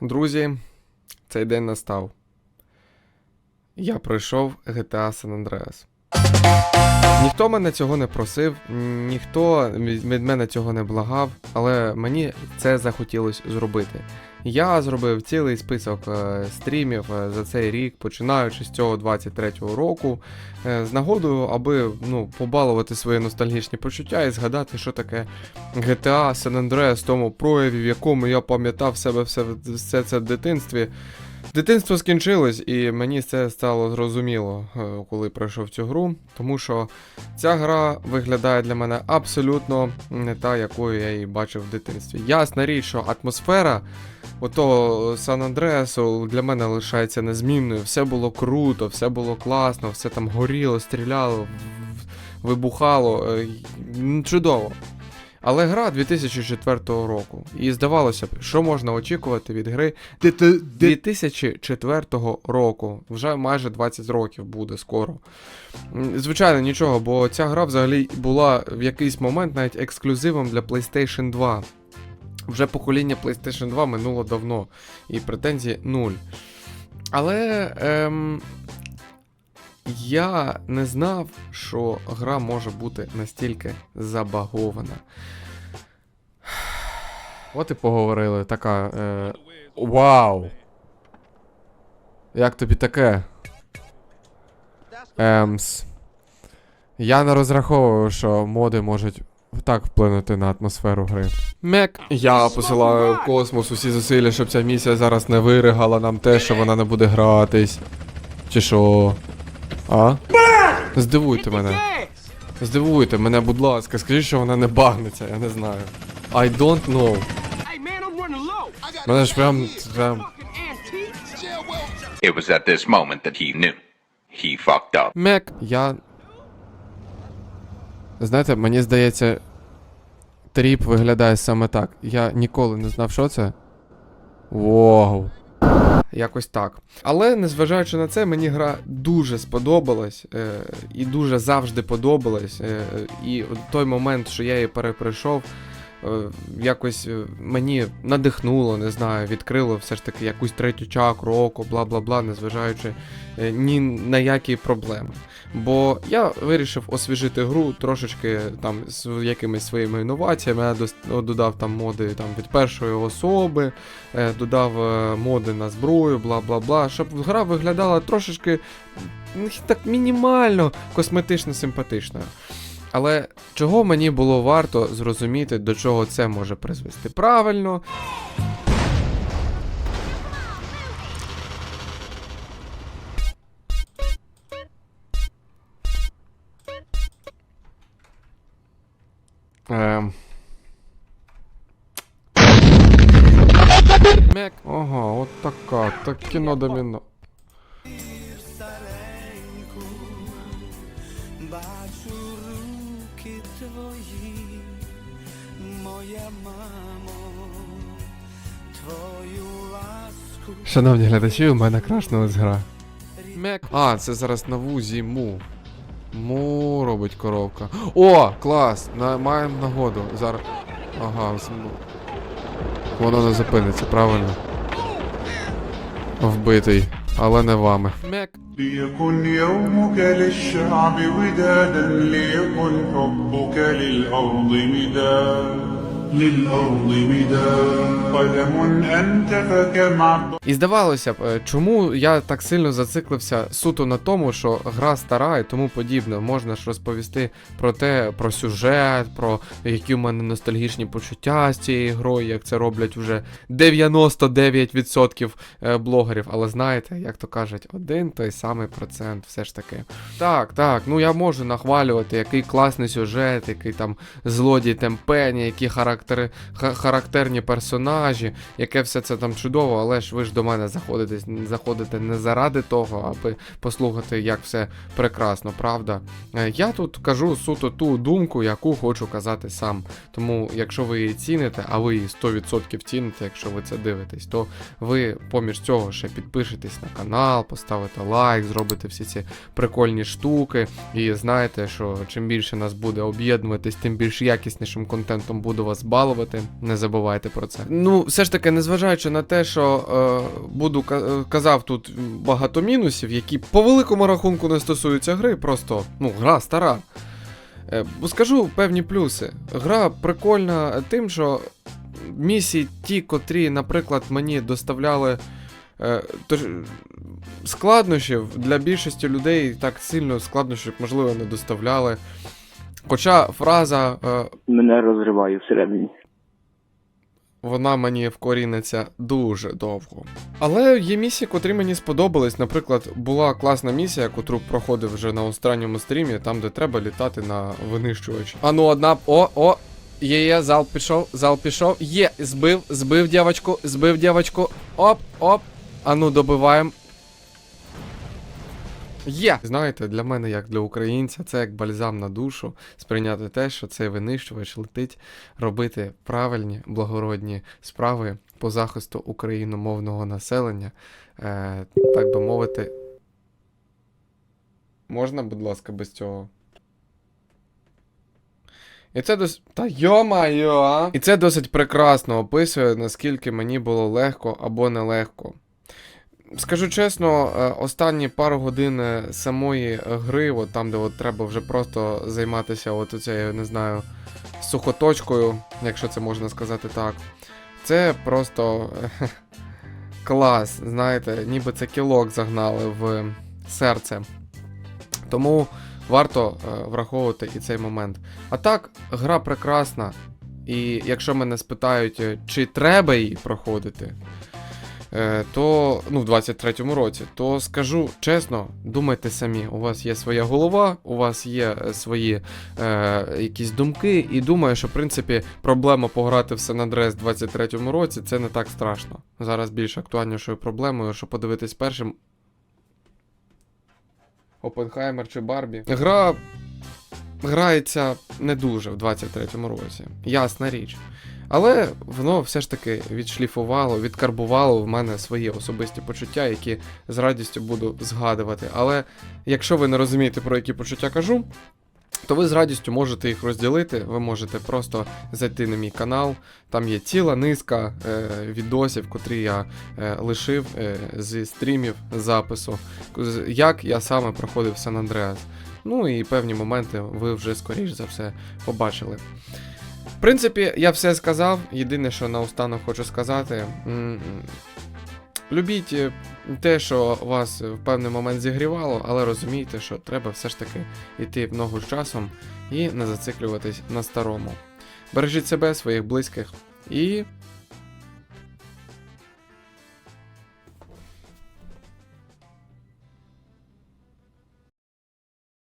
Друзі, цей день настав. Я пройшов GTA San Andreas. Ніхто мене цього не просив, ніхто від мене цього не благав, але мені це захотілося зробити. Я зробив цілий список е, стрімів е, за цей рік, починаючи з цього 23-го року, е, з нагодою, аби ну, побалувати свої ностальгічні почуття і згадати, що таке GTA San Andreas тому прояві, в якому я пам'ятав себе все, все це в дитинстві. Дитинство скінчилось, і мені це стало зрозуміло, е, коли пройшов цю гру, тому що ця гра виглядає для мене абсолютно не та, якою я її бачив в дитинстві. Ясна річ, що атмосфера ото Сан Андреасу для мене лишається незмінною. Все було круто, все було класно, все там горіло, стріляло, вибухало. е, Чудово. Але гра 2004 року. І здавалося б, що можна очікувати від гри 2004 року. Вже майже 20 років буде скоро. Звичайно, нічого, бо ця гра взагалі була в якийсь момент навіть ексклюзивом для PlayStation 2. Вже покоління PlayStation 2 минуло давно, і претензій нуль. Але ем, я не знав, що гра може бути настільки забагована. От і поговорили, така. Е, вау! Як тобі таке? Емс. Я не розраховував, що моди можуть так вплинути на атмосферу гри. Мек. Я посилаю в космос усі зусилля, щоб ця місія зараз не виригала нам те, що вона не буде гратись. Чи що? А? Здивуйте мене. Здивуйте мене, будь ласка, скажіть, що вона не багнеться, я не знаю. I don't know. Мене ж прям. прям... It was at this moment that he knew. He fucked up. Мек. Я. Знаєте, мені здається, тріп виглядає саме так. Я ніколи не знав, що це. Вау. Якось так. Але незважаючи на це, мені гра дуже сподобалась е, і дуже завжди подобалась. Е, і той момент, що я її перепройшов, якось е, мені надихнуло, не знаю, відкрило все ж таки якусь третю чакру, око, бла бла бла, незважаючи е, ні на які проблеми. Бо я вирішив освіжити гру трошечки там з якимись своїми інноваціями. Я додав там моди там від першої особи, е, додав е, моди на зброю, бла бла бла, щоб гра виглядала трошечки так мінімально косметично симпатичною. Але чого мені було варто зрозуміти, до чого це може призвести? Правильно, Ем. Мек. Ага, от така, так кіно доміно. Шановні глядачі, у мене крашнулась гра. Мек. А, це зараз на вузі му. Му робить коробка. О, клас! На, маємо нагоду. Зараз. Ага, з- ну. воно не зупиниться, правильно. Вбитий, але не вами. Мек. ليكن يومك للشعب ودادا ليكن حبك للأرض مداد للأرض مداد قلم أنت فكم عبر І здавалося б, е, чому я так сильно зациклився суто на тому, що гра стара і тому подібне. Можна ж розповісти про те, про сюжет, про які в мене ностальгічні почуття з цією грою, як це роблять вже 99% е, блогерів. Але знаєте, як то кажуть, один той самий процент все ж таки. Так, так, ну я можу нахвалювати, який класний сюжет, який там злодій темпені, які характери, характерні персонажі, яке все це там чудово, але ж ви ж до мене заходите, заходите не заради того, аби послухати, як все прекрасно, правда? Е, Я тут кажу суто ту думку, яку хочу казати сам. Тому, якщо ви її ціните, а ви її 100% ціните, якщо ви це дивитесь, то ви поміж цього ще підпишетесь на канал, поставите лайк, зробите всі ці прикольні штуки. І знаєте, що чим більше нас буде об'єднуватись, тим більш якіснішим контентом буду вас балувати. Не забувайте про це. Ну, все ж таки, незважаючи на те, що е, буду е, казав тут багато мінусів, які по великому рахунку не стосуються гри, просто ну, гра стара. Е, скажу певні плюси. Гра прикольна тим, що місії, ті, котрі, наприклад, мені доставляли е, тож, складнощів для більшості людей так сильно складнощів, можливо, не доставляли. Хоча фраза е, Мене розриває всередині. вона мені вкоріниться дуже довго. Але є місії, котрі мені сподобались. Наприклад, була класна місія, котру проходив вже на останньому стрімі, там, де треба літати на винищувачі. А ну, одна. О, о! Є, є, зал пішов, зал пішов. Є, збив, збив дівочку, збив дівочку. Оп, оп. А ну, добиваємо. Є! Знаєте, для мене, як для українця, це як бальзам на душу, сприйняти те, що цей винищувач летить робити правильні благородні справи по захисту україномовного населення, е, так би мовити. Можна, будь ласка, без цього? І це дос... Та йо-майо! І це досить прекрасно описує, наскільки мені було легко або нелегко. Скажу чесно, е, останні пару годин е, самої гри, от там, де от треба вже просто займатися от оцею, не знаю, сухоточкою, якщо це можна сказати так. Це просто е, клас, знаєте, ніби це кілок загнали в серце. Тому варто е, враховувати і цей момент. А так, гра прекрасна. І якщо мене спитають, е, чи треба її проходити, е, то ну, в 23-му році, то скажу чесно, думайте самі, у вас є своя голова, у вас є е, свої е, якісь думки, і думаю, що в принципі проблема пограти в San Andreas в 23-му році це не так страшно. Зараз більш актуальнішою проблемою, що подивитись першим. Опенхаймер чи Барбі. Гра грається не дуже в 23-му році. Ясна річ. Але воно все ж таки відшліфувало, відкарбувало в мене свої особисті почуття, які з радістю буду згадувати. Але якщо ви не розумієте, про які почуття кажу, то ви з радістю можете їх розділити. Ви можете просто зайти на мій канал. Там є ціла низка е, відосів, котрі я е, лишив е, зі стрімів запису, як я саме проходив Сан Андреас. Ну і певні моменти ви вже скоріш за все побачили. В принципі, я все сказав. Єдине, що наостанок хочу сказати. Любіть е, те, що вас в певний момент зігрівало, але розумійте, що треба все ж таки йти в ногу з часом і не зациклюватись на старому. Бережіть себе, своїх близьких і